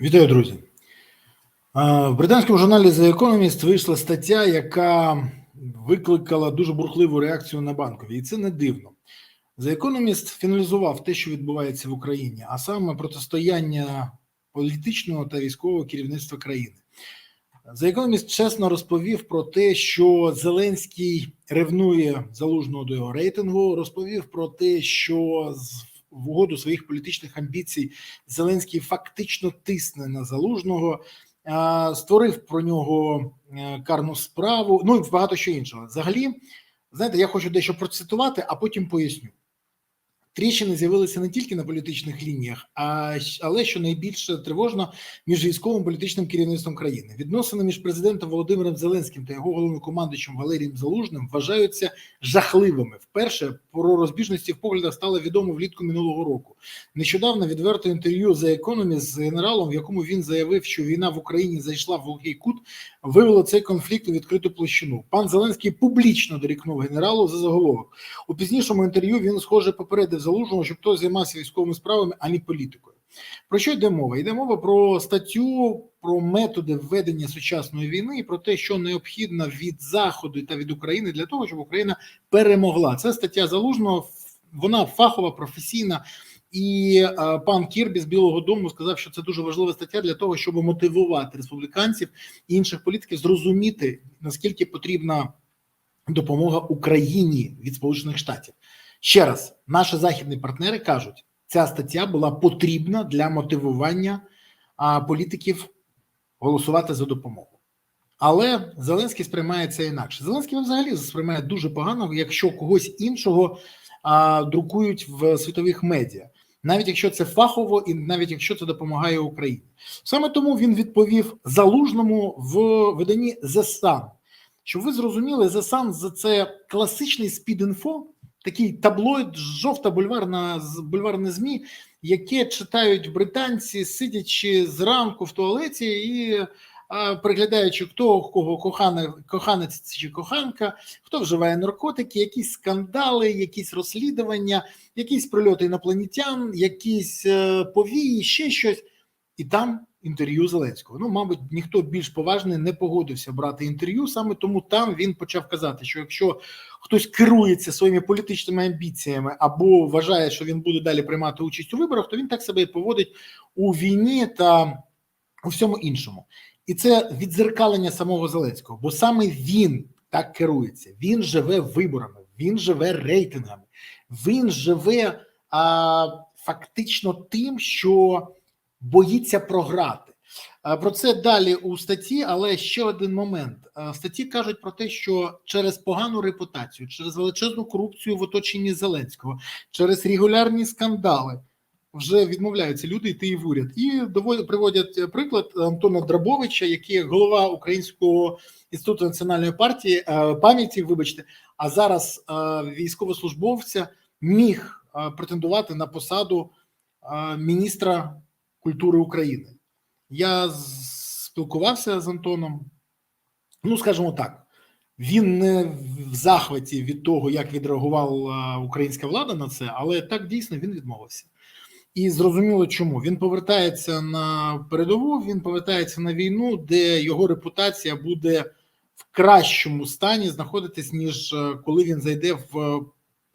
Вітаю, друзі. В британському журналі The Economist вийшла стаття, яка викликала дуже бурхливу реакцію на банкові, і це не дивно. The Economist фіналізував те, що відбувається в Україні, а саме протистояння політичного та військового керівництва країни. The Economist чесно розповів про те, що Зеленський ревнує залужного до його рейтингу. Розповів про те, що в угоду своїх політичних амбіцій Зеленський фактично тисне на залужного, створив про нього е, карну справу. Ну і багато що іншого. Взагалі, знаєте, я хочу дещо процитувати, а потім поясню. Тріщини з'явилися не тільки на політичних лініях, а але що найбільше тривожно між військовим політичним керівництвом країни. Відносини між президентом Володимиром Зеленським та його головнокомандуючим Валерієм Залужним вважаються жахливими. Вперше про розбіжності в поглядах стало відомо влітку минулого року. Нещодавно відверте інтерв'ю The Economist з генералом, в якому він заявив, що війна в Україні зайшла в глухий кут, вивело цей конфлікт у відкриту площину. Пан Зеленський публічно дорікнув генералу за заголовок. У пізнішому інтерв'ю він, схоже, попередив залужного, щоб той займався військовими справами, а не політикою. Про що йде мова? Йде мова про статтю, про методи введення сучасної війни і про те, що необхідно від Заходу та від України для того, щоб Україна перемогла. Це стаття залужного, вона фахова, професійна. І е, пан Кірбі з Білого Дому сказав, що це дуже важлива стаття для того, щоб мотивувати республіканців і інших політиків зрозуміти наскільки потрібна допомога Україні від Сполучених Штатів. Ще раз, наші західні партнери кажуть, ця стаття була потрібна для мотивування політиків голосувати за допомогу. Але Зеленський сприймає це інакше. Зеленський взагалі сприймає дуже погано, якщо когось іншого а, друкують в світових медіа, навіть якщо це фахово, і навіть якщо це допомагає Україні. Саме тому він відповів залужному в виданні The Sun. Щоб ви зрозуміли, The Sun – це класичний спід-інфо, такий таблоїд, жовта бульварна бульварне змі, яке читають британці, сидячи зранку в туалеті і приглядаючи, хто кого кохане, коханець чи коханка, хто вживає наркотики, якісь скандали, якісь розслідування, якісь прильоти інопланетян, якісь е, повії, ще щось, і там інтерв'ю Зеленського. Ну, мабуть, ніхто більш поважний не погодився брати інтерв'ю. Саме тому там він почав казати, що якщо хтось керується своїми політичними амбіціями або вважає, що він буде далі приймати участь у виборах, то він так себе і поводить у війні та у всьому іншому. І це відзеркалення самого Зеленського, бо саме він так керується. Він живе виборами, він живе рейтингами, він живе а, фактично тим, що боїться програти. Про це далі у статті, але ще один момент. Статті кажуть про те, що через погану репутацію, через величезну корупцію в оточенні Зеленського, через регулярні скандали вже відмовляються люди йти в уряд. І доводять приводять приклад Антона Драбовича, який голова Українського інституту національної партії е, пам'яті, вибачте, а зараз е, військовослужбовця міг е, претендувати на посаду е, міністра культури України. Я спілкувався з Антоном. Ну, скажімо так, він не в захваті від того, як відреагувала українська влада на це, але так дійсно він відмовився. І зрозуміло, чому він повертається на передову, він повертається на війну, де його репутація буде в кращому стані знаходитись, ніж е, коли він зайде в е,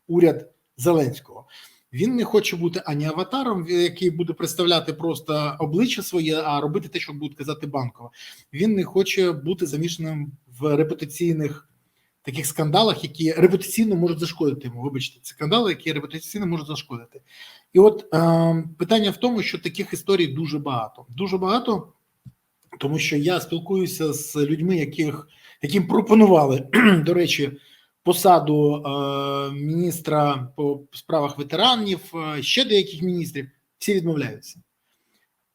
уряд Зеленського. Він не хоче бути ані аватаром, який буде представляти просто обличчя своє, а робити те, що будуть казати банкова. Він не хоче бути замішаним в репутаційних таких скандалах, які репутаційно можуть зашкодити йому. Вибачте, це скандали, які репутаційно можуть зашкодити. І от е, питання в тому, що таких історій дуже багато. Дуже багато, тому що я спілкуюся з людьми, яких яким пропонували, до речі, посаду е, міністра по справах ветеранів, е, ще деяких міністрів, всі відмовляються.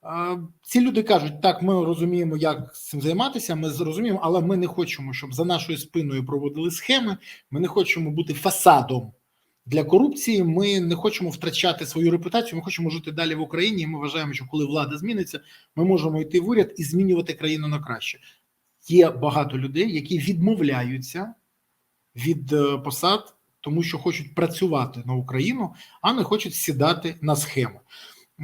Е, Ці люди кажуть, так, ми розуміємо, як цим займатися. Ми зрозуміємо, але ми не хочемо, щоб за нашою спиною проводили схеми. Ми не хочемо бути фасадом для корупції. Ми не хочемо втрачати свою репутацію. Ми хочемо жити далі в Україні. І ми вважаємо, що коли влада зміниться, ми можемо йти в уряд і змінювати країну на краще. Є багато людей, які відмовляються від е, посад, тому що хочуть працювати на Україну, а не хочуть сідати на схеми.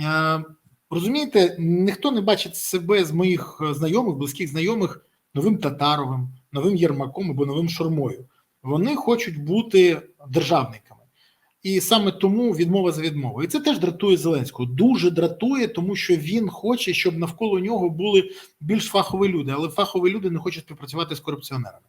Е, Розумієте, ніхто не бачить себе з моїх е, знайомих, близьких знайомих новим Татаровим, новим Єрмаком або новим Шормою. Вони хочуть бути державниками. І саме тому відмова за відмовою. І це теж дратує Зеленського. Дуже дратує, тому що він хоче, щоб навколо нього були більш фахові люди, але фахові люди не хочуть співпрацювати з корупціонерами.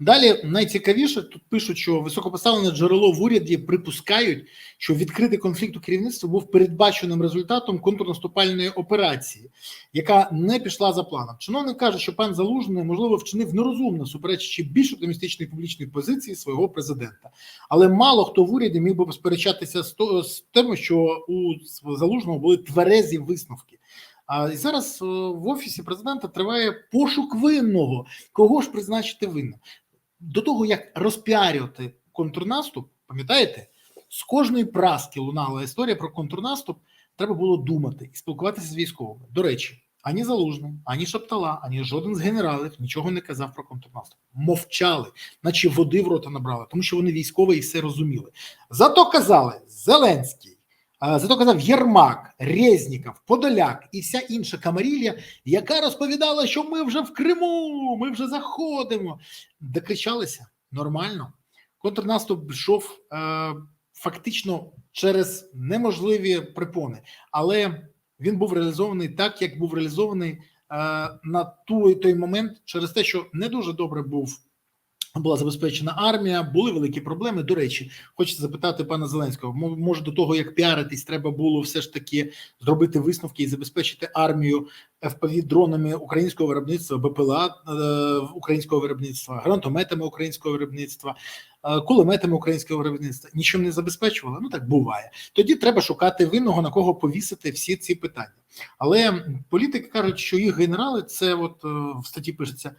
Далі найцікавіше тут пишуть, що високопоставлене джерело в уряді припускають, що відкритий конфлікт у керівництві був передбаченим результатом контрнаступальної операції, яка не пішла за планом. Чиновник каже, що пан Залужний можливо вчинив нерозумно, суперечачи більш оптимістичної публічної позиції свого президента. Але мало хто в уряді міг би посперечатися з тим, що у Залужного були тверезі висновки. А зараз е, в офісі президента триває пошук винного. Кого ж призначити винним? До того як розпіарювати контрнаступ, пам'ятаєте, з кожної праски лунала історія про контрнаступ. Треба було думати і спілкуватися з військовими. До речі, ані Залужний, ані Шаптала, ані жоден з генералів нічого не казав про контрнаступ. Мовчали, наче води в рота набрали, тому що вони військові і все розуміли. Зато казали Зеленський. Зато казав Єрмак, Резніков, Подоляк і вся інша камарілля, яка розповідала, що ми вже в Криму, ми вже заходимо. Докричалися нормально. Контрнаступ йшов е, фактично через неможливі препони, але він був реалізований так, як був реалізований е, на той, той момент, через те, що не дуже добре був. Була забезпечена армія, були великі проблеми. До речі, хочеться запитати пана Зеленського. Може, до того як піаритись, треба було все ж таки зробити висновки і забезпечити армію fpv дронами українського виробництва, БПЛА е, українського виробництва, гранатометами українського виробництва, е, кулеметами українського виробництва. Нічим не забезпечувала. Ну так буває. Тоді треба шукати винного на кого повісити всі ці питання. Але політики кажуть, що їх генерали це от е, в статті пишеться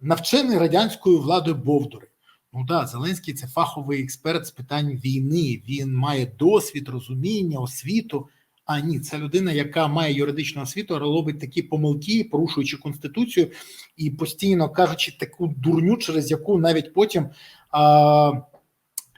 навчений радянською владою Бовдури. Ну да, Зеленський це фаховий експерт з питань війни. Він має досвід, розуміння, освіту. А ні, це людина, яка має юридичну освіту, робить такі помилки, порушуючи конституцію і постійно кажучи таку дурню, через яку навіть потім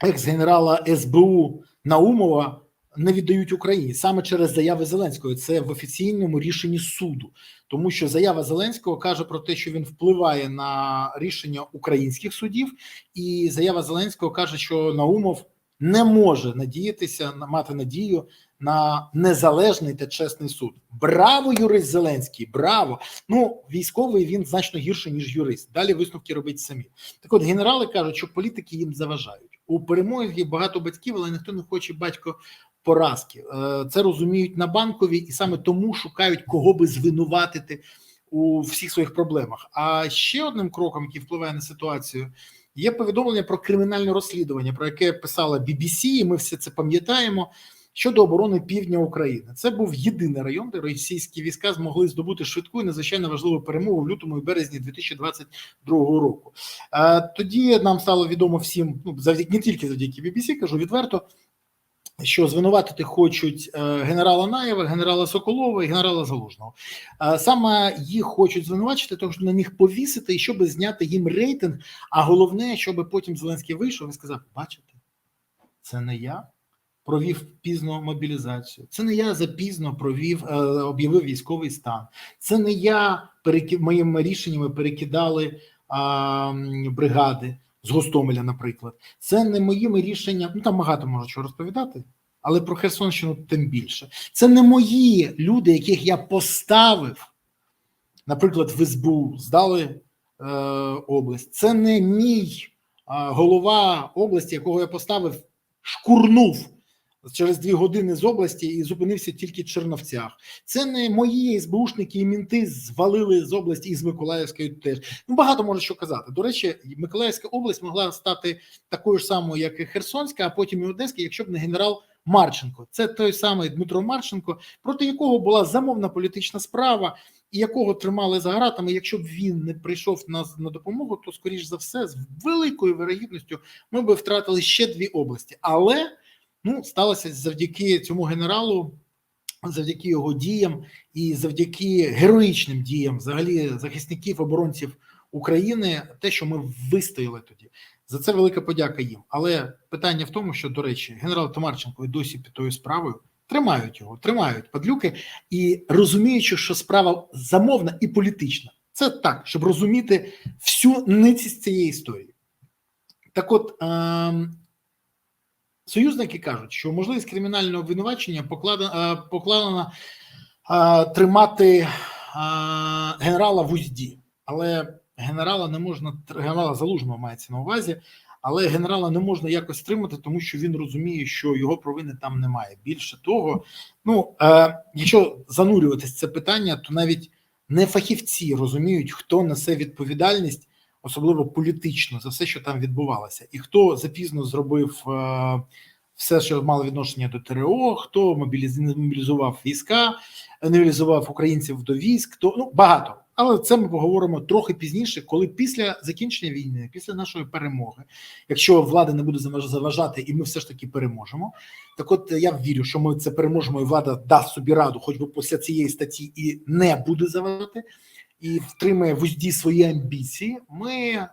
екс-генерала СБУ Наумова не віддають Україні саме через заяви Зеленського. Це в офіційному рішенні суду, тому що заява Зеленського каже про те, що він впливає на рішення українських судів, і заява Зеленського каже, що Наумов не може надіятися на мати надію на незалежний та чесний суд. Браво, юрист Зеленський! Браво! Ну військовий він значно гірше ніж юрист. Далі висновки робить самі. Так, от генерали кажуть, що політики їм заважають у перемогі. Є багато батьків, але ніхто не хоче батько поразки. Е, Це розуміють на банковій і саме тому шукають кого би звинуватити у всіх своїх проблемах. А ще одним кроком, який впливає на ситуацію, є повідомлення про кримінальне розслідування, про яке писала BBC, і ми все це пам'ятаємо. Щодо оборони півдня України, це був єдиний район, де російські війська змогли здобути швидку і надзвичайно важливу перемогу в лютому і березні 2022 року. Е, Тоді нам стало відомо всім, ну завдяки не тільки завдяки BBC, кажу відверто, що звинуватити хочуть е, генерала Наєва, генерала Соколова і генерала Залужного. Е, Саме їх хочуть звинувачити, тому що на них повісити, і щоб зняти їм рейтинг. А головне, щоб потім Зеленський вийшов і сказав: бачите, це не я провів пізно мобілізацію. Це не я запізно провів, е, об'явив військовий стан. Це не я переки... моїми рішеннями перекидали а, бригади з Гостомеля, наприклад. Це не моїми рішеннями. Ну там багато можу чого розповідати, але про Херсонщину тим більше. Це не мої люди, яких я поставив, наприклад, в СБУ здали е, область. Це не мій е, голова області, якого я поставив, шкурнув через дві години з області і зупинився тільки в Черновцях. Це не мої СБУшники і мінти звалили з області і з Миколаївської теж. Ну багато може що казати. До речі, Миколаївська область могла стати такою ж самою, як і Херсонська, а потім і Одеська, якщо б не генерал Марченко. Це той самий Дмитро Марченко, проти якого була замовна політична справа. І якого тримали за гратами, якщо б він не прийшов на, на допомогу, то скоріш за все, з великою вирогідністю, ми б втратили ще дві області. Але ну сталося завдяки цьому генералу, завдяки його діям і завдяки героїчним діям, взагалі захисників оборонців України, те, що ми вистояли тоді. За це велика подяка їм. Але питання в тому, що до речі, генерал Томарченко і досі під тою справою Тримають його, тримають падлюки і розуміючи, що справа замовна і політична. Це так, щоб розуміти всю ницість цієї історії. Так от, е- союзники кажуть, що можливість кримінального обвинувачення покладена, е, покладена е- тримати е- генерала в узді, але генерала не можна генерала залужного мається на увазі. Але генерала не можна якось стримати, тому що він розуміє, що його провини там немає. Більше того, ну якщо занурюватись це питання, то навіть не фахівці розуміють, хто несе відповідальність, особливо політично, за все, що там відбувалося, і хто запізно зробив е, все, що мало відношення до ТРО, хто мобіліз- мобілізував війська, мобілізував українців до військ, то ну багато. Але це ми поговоримо трохи пізніше, коли після закінчення війни, після нашої перемоги, якщо влада не буде заваж- заважати, і ми все ж таки переможемо. Так, от я вірю, що ми це переможемо, і влада дасть собі раду, хоч би після цієї статті, і не буде заважати, і втримає в узді свої амбіції. Ми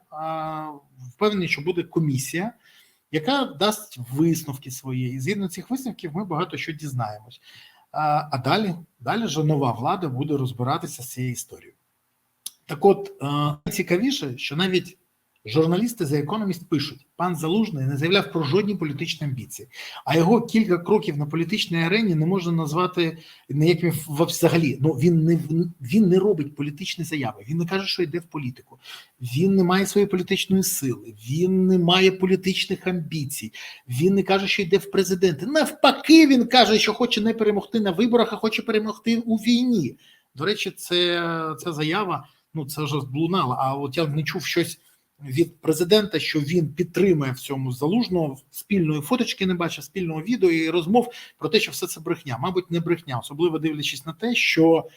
впевнені, що буде комісія, яка дасть висновки свої. І згідно цих висновків, ми багато що дізнаємось. А, а далі, далі вже нова влада буде розбиратися з цією історією. Так от е, цікавіше, що навіть журналісти за економіст пишуть: пан Залужний не заявляв про жодні політичні амбіції, а його кілька кроків на політичній арені не можна назвати ніякими взагалі. Ну він не він не робить політичні заяви. Він не каже, що йде в політику. Він не має своєї політичної сили, він не має політичних амбіцій. Він не каже, що йде в президенти. Навпаки, він каже, що хоче не перемогти на виборах, а хоче перемогти у війні. До речі, це ця заява. Ну це вже лунало. А от я не чув щось від президента, що він підтримує в цьому залужного спільної фоточки, не бачив спільного відео і розмов про те, що все це брехня. Мабуть, не брехня, особливо дивлячись на те, що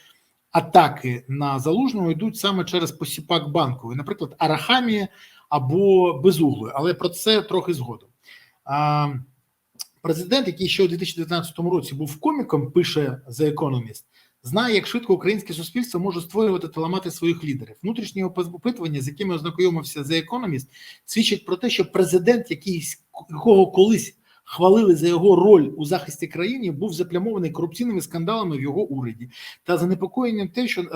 атаки на залужного йдуть саме через посіпак банковий, наприклад, Арахамії або Безуглої, але про це трохи згодом. А, Президент, який ще у 2019 році був коміком, пише The Economist, знає, як швидко українське суспільство може створювати та ламати своїх лідерів. Внутрішні опитування, з якими ознайомився The Economist, свідчать про те, що президент, якийсь якого колись хвалили за його роль у захисті країни, був заплямований корупційними скандалами в його уряді та занепокоєнням те, що е,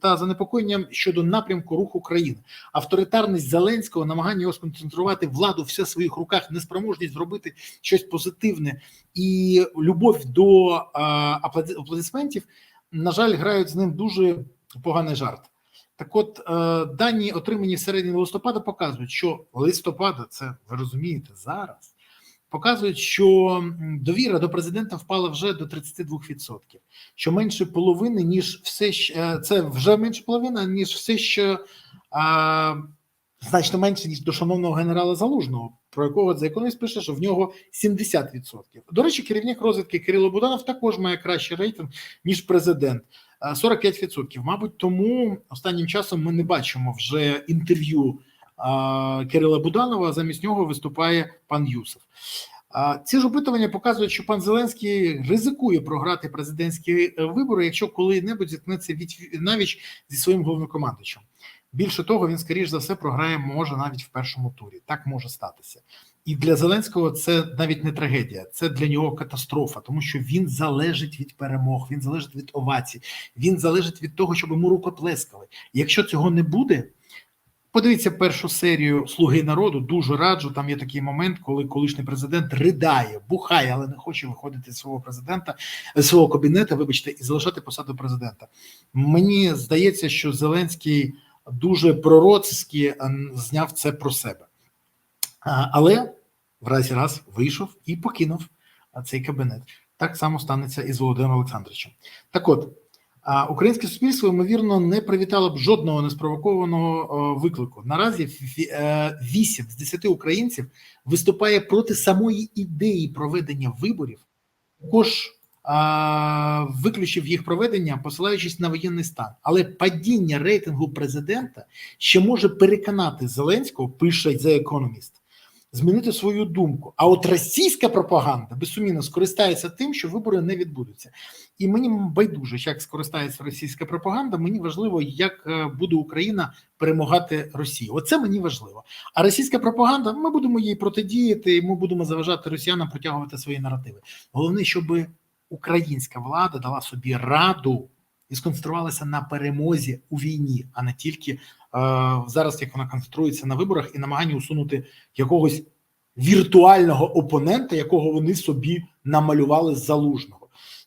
та занепокоєнням щодо напрямку руху країни, авторитарність Зеленського, намагання його сконцентрувати владу все в своїх руках, неспроможність зробити щось позитивне і любов до е, аплодисментів, на жаль, грають з ним дуже поганий жарт. Так, от е, дані, отримані в середині листопада, показують, що листопада, це ви розумієте, зараз показують, що довіра до президента впала вже до 32%, що менше половини, ніж все щ- е, це вже менше половина, ніж все, що а, значно менше, ніж до шановного генерала Залужного, про якого за економіст пише, що в нього 70%. До речі, керівник розвідки Кирило Буданов також має кращий рейтинг, ніж президент. Е, 45%. Мабуть, тому останнім часом ми не бачимо вже інтерв'ю Кирила Буданова, а замість нього виступає пан Юсов. Ці ж опитування показують, що пан Зеленський ризикує програти президентські вибори, якщо коли-небудь зіткнеться від навіть зі своїм головнокомандуючим. Більше того, він скоріш за все програє може навіть в першому турі. Так може статися. І для Зеленського це навіть не трагедія, це для нього катастрофа, тому що він залежить від перемог, він залежить від овацій, він залежить від того, щоб йому рукоплескали. Якщо цього не буде, подивіться першу серію Слуги народу. Дуже раджу. Там є такий момент, коли колишній президент ридає, бухає, але не хоче виходити з свого президента, з свого кабінета, вибачте, і залишати посаду президента. Мені здається, що Зеленський дуже пророцьки зняв це про себе. Але в разі раз вийшов і покинув цей кабінет. Так само станеться і з Володимиром Олександровичем. Так от, українське суспільство, ймовірно, не привітало б жодного неспровокованого виклику. Наразі фі- е, 8 з 10 українців виступає проти самої ідеї проведення виборів, також виключив їх проведення, посилаючись на воєнний стан. Але падіння рейтингу президента ще може переконати Зеленського, пише The Economist, змінити свою думку. А от російська пропаганда безсумнівно скористається тим, що вибори не відбудуться. І мені байдуже, як скористається російська пропаганда. Мені важливо, як е, буде Україна перемагати Росію. Оце мені важливо. А російська пропаганда, ми будемо їй протидіяти, і ми будемо заважати росіянам протягувати свої наративи. Головне, щоб українська влада дала собі раду і сконцентрувалася на перемозі у війні, а не тільки е, зараз, як вона концентрується на виборах і намаганні усунути якогось віртуального опонента, якого вони собі намалювали з залужного.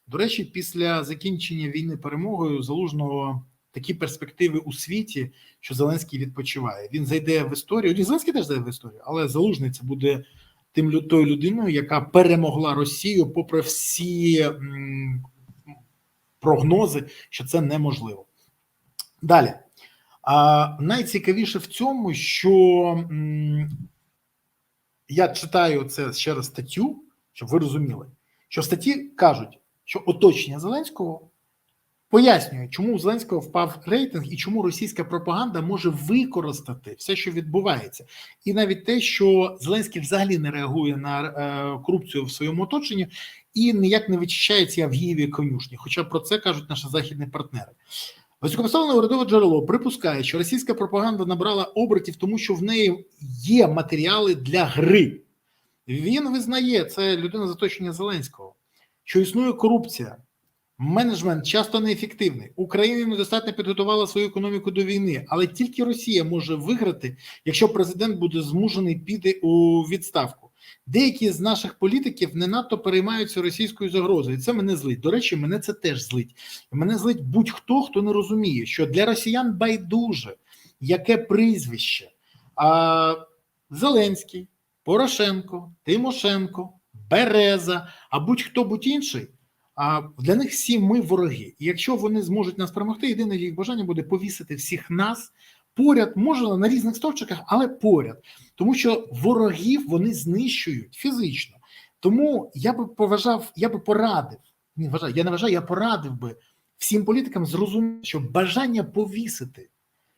До речі, після закінчення війни перемогою залужного такі перспективи у світі, що Зеленський відпочиває. Він зайде в історію. Зеленський теж зайде в історію, але залужний це буде тим тою людиною, яка перемогла Росію, попри всі прогнози, що це неможливо. Далі. А найцікавіше в цьому, що я читаю це ще раз статтю, щоб ви розуміли, що в статті кажуть, що оточення Зеленського пояснює, чому у Зеленського впав рейтинг і чому російська пропаганда може використати все, що відбувається, і навіть те, що Зеленський взагалі не реагує на е, корупцію в своєму оточенні і ніяк не вичищає ці Авгієві конюшні. Хоча про це кажуть наші західні партнери. Високопоставлене урядове джерело припускає, що російська пропаганда набрала обертів, тому що в неї є матеріали для гри. Він визнає це людина з оточення Зеленського, що існує корупція, менеджмент часто неефективний. Україна недостатньо підготувала свою економіку до війни, але тільки Росія може виграти, якщо президент буде змушений піти у відставку. Деякі з наших політиків не надто переймаються російською загрозою. і Це мене злить. До речі, мене це теж злить. Мене злить будь-хто, хто не розуміє, що для росіян байдуже яке прізвище. А Зеленський, Порошенко, Тимошенко, Береза, а будь-хто будь інший. А для них всі ми вороги. І якщо вони зможуть нас перемогти, єдине їх бажання буде повісити всіх нас поряд, може на різних стовпчиках, але поряд, тому що ворогів вони знищують фізично. Тому я би поважав, я би порадив. Ні, вважаю, я не вважаю, я порадив би всім політикам зрозуміти, що бажання повісити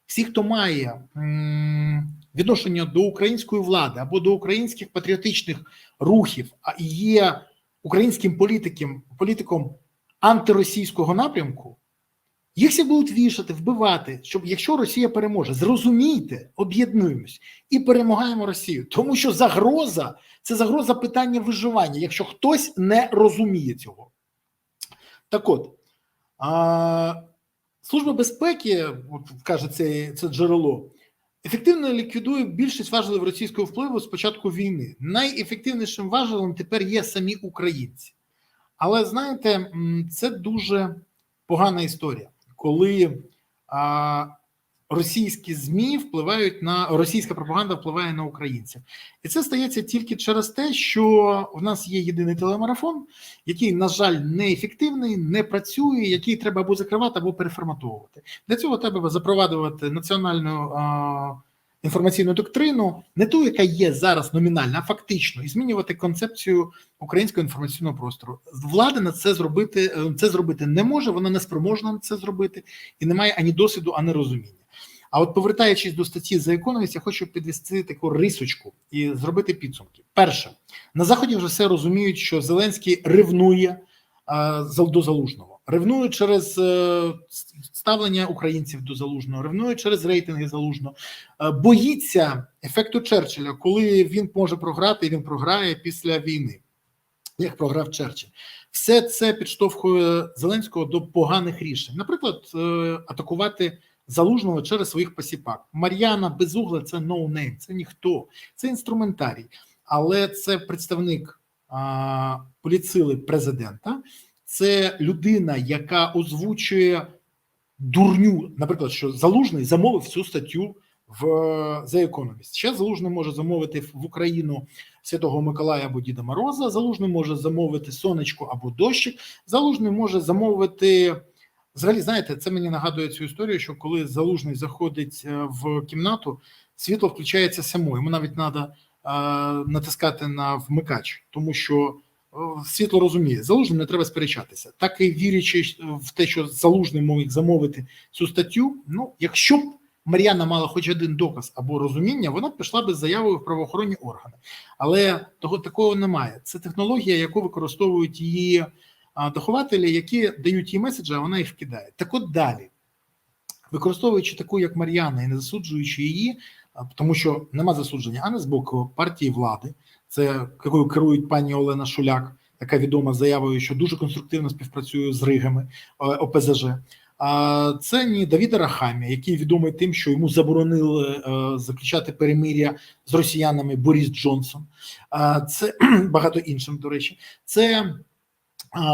всі, хто має м, відношення до української влади або до українських патріотичних рухів, а є українським політиком, політиком антиросійського напрямку, їх всі будуть вішати, вбивати, щоб якщо Росія переможе, зрозумійте, об'єднуємось і перемагаємо Росію, тому що загроза це загроза питання виживання, якщо хтось не розуміє цього. Так от, а, Служба безпеки, от каже це, це джерело, ефективно ліквідує більшість важелів російського впливу з початку війни. Найефективнішим важелем тепер є самі українці. Але знаєте, це дуже погана історія, коли а, російські ЗМІ впливають на російська пропаганда впливає на українців, і це стається тільки через те, що в нас є єдиний телемарафон, який, на жаль, неефективний, не працює, який треба або закривати, або переформатовувати. Для цього треба запроваджувати національну а, інформаційну доктрину, не ту, яка є зараз номінальна, а фактично, і змінювати концепцію українського інформаційного простору. Влада на це зробити е, це зробити не може, вона не спроможна це зробити і не має ані досвіду, ані розуміння. А от повертаючись до статті за економіст, я хочу підвести таку рисочку і зробити підсумки. Перше, на заході вже все розуміють, що Зеленський ревнує до залужного, ревнує через е, ставлення українців до залужного, ревнує через рейтинги залужного, е, боїться ефекту Черчилля, коли він може програти, і він програє після війни, як програв Черчилль. Все це підштовхує Зеленського до поганих рішень. Наприклад, е, атакувати залужного через своїх посіпак. Мар'яна Безугла це ноунейм, це ніхто, це інструментарій, але це представник а, поліцили президента, це людина, яка озвучує дурню, наприклад, що залужний замовив цю статтю в The Economist. Ще залужний може замовити в Україну Святого Миколая або Діда Мороза. Залужний може замовити сонечко або дощик. Залужний може замовити. Взагалі, знаєте, це мені нагадує цю історію, що коли залужний заходить е, в кімнату, світло включається само. Йому навіть треба натискати на вмикач, тому що е, світло розуміє, залужним не треба сперечатися. Так і вірячи в те, що залужний міг замовити цю статтю. Ну, якщо б Мар'яна мала хоч один доказ або розуміння, вона б пішла би з заявою в правоохоронні органи. Але того такого немає. Це технологія, яку використовують її дохователі, які дають їй меседжі, а вона їх вкидає. Так от далі, використовуючи таку, як Мар'яна, і не засуджуючи її, тому що нема засудження, а не з боку партії влади, це якою керують пані Олена Шуляк, яка відома заявою, що дуже конструктивно співпрацює з Ригами ОПЗЖ. А це ні Давіда Рахамія, який відомий тим, що йому заборонили е, заключати перемир'я з росіянами Борис Джонсон. Це багато іншим, до речі, це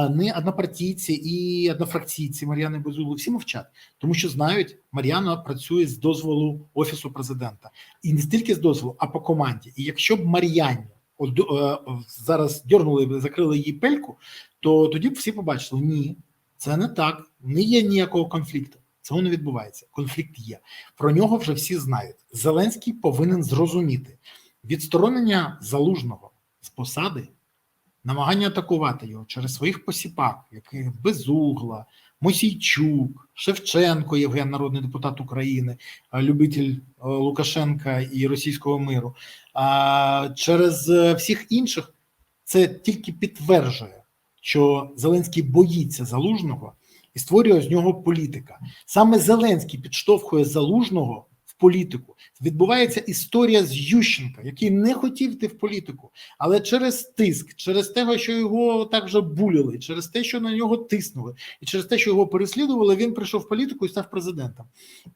не однопартійці і однофракційці Мар'яни Безуглу. Всі мовчать, тому що знають, Мар'яна працює з дозволу офісу президента, і не стільки з дозволу, а по команді. І якщо б Мар'яні е, зараз дьорнули, закрили її пельку, то тоді б всі побачили, ні, це не так, не є ніякого конфлікту. Цього не відбувається. Конфлікт є. Про нього вже всі знають. Зеленський повинен зрозуміти відсторонення залужного з посади, намагання атакувати його через своїх посіпак, яких Безугла, Мосійчук, Шевченко, Євген, народний депутат України, е, любитель е, Лукашенка і російського миру. А через е, всіх інших це тільки підтверджує, що Зеленський боїться залужного і створює з нього політика. Саме Зеленський підштовхує залужного в політику. Відбувається історія з Ющенка, який не хотів йти в політику, але через тиск, через те, що його так вже буліли, через те, що на нього тиснули, і через те, що його переслідували, він прийшов в політику і став президентом.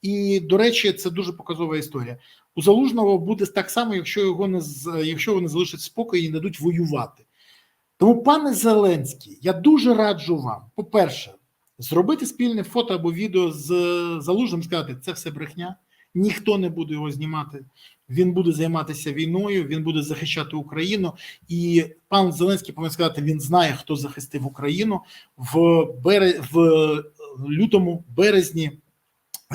І до речі, це дуже показова історія. У залужного буде так само, якщо його не якщо вони залишать спокій і не дадуть воювати. Тому, пане Зеленський, я дуже раджу вам, по-перше, зробити спільне фото або відео з залужним, сказати, це все брехня, ніхто не буде його знімати. Він буде займатися війною, він буде захищати Україну. І пан Зеленський повинен сказати, він знає, хто захистив Україну в бере в лютому, березні.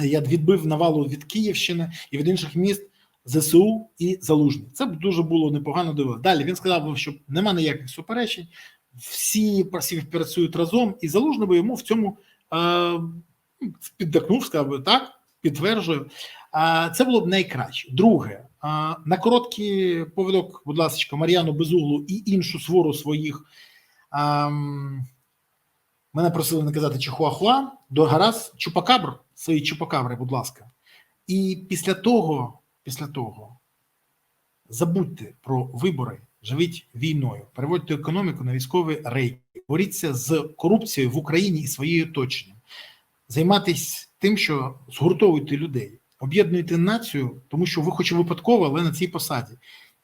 Я відбив навалу від Київщини і від інших міст ЗСУ і Залужний. Це б дуже було непогано дивитися. Далі він сказав, що нема ніяких суперечень, всі працюють разом, і Залужний би йому в цьому е, піддакнув, сказав би так, підтверджую. Це було б найкраще. Друге, на короткий повідок, будь ласка, Мар'яну Безуглу і іншу свору своїх. Мене просили не казати до гаразд чупакабр, свої чупакабри, будь ласка. І після того, після того, забудьте про вибори, живіть війною, переводьте економіку на військові рейки, боріться з корупцією в Україні і своєю оточенням, займатися тим, що згуртовуйте людей, об'єднуйте націю, тому що ви хоч випадково, але на цій посаді.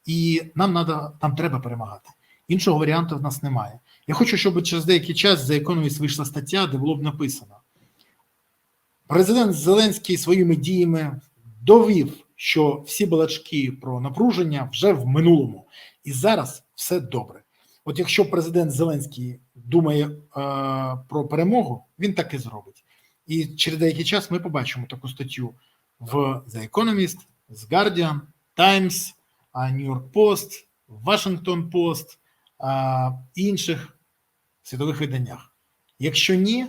І нам надо, нам треба перемагати. Іншого варіанту в нас немає. Я хочу, щоб через деякий час за Economist вийшла стаття, де було б написано: президент Зеленський своїми діями довів, що всі балачки про напруження вже в минулому, і зараз все добре. От якщо президент Зеленський думає е, про перемогу, він так і зробить. І через деякий час ми побачимо таку статтю в The Economist, The Guardian, Times, New York Post, Washington Post інших світових виданнях. Якщо ні,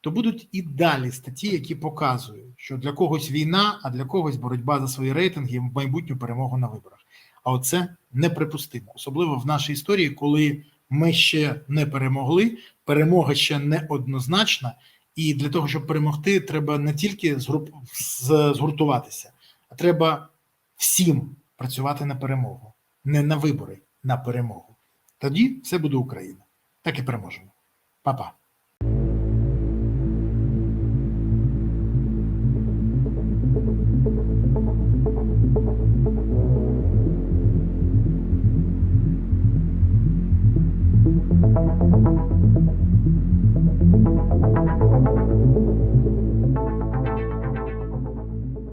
то будуть і далі статті, які показують, що для когось війна, а для когось боротьба за свої рейтинги в майбутню перемогу на виборах. А оце неприпустимо, особливо в нашій історії, коли ми ще не перемогли, перемога ще не однозначна. І для того, щоб перемогти, треба не тільки згуртуватися, а треба всім працювати на перемогу, не на вибори, на перемогу. Тоді все буде Україна. Так і переможемо. Па-па.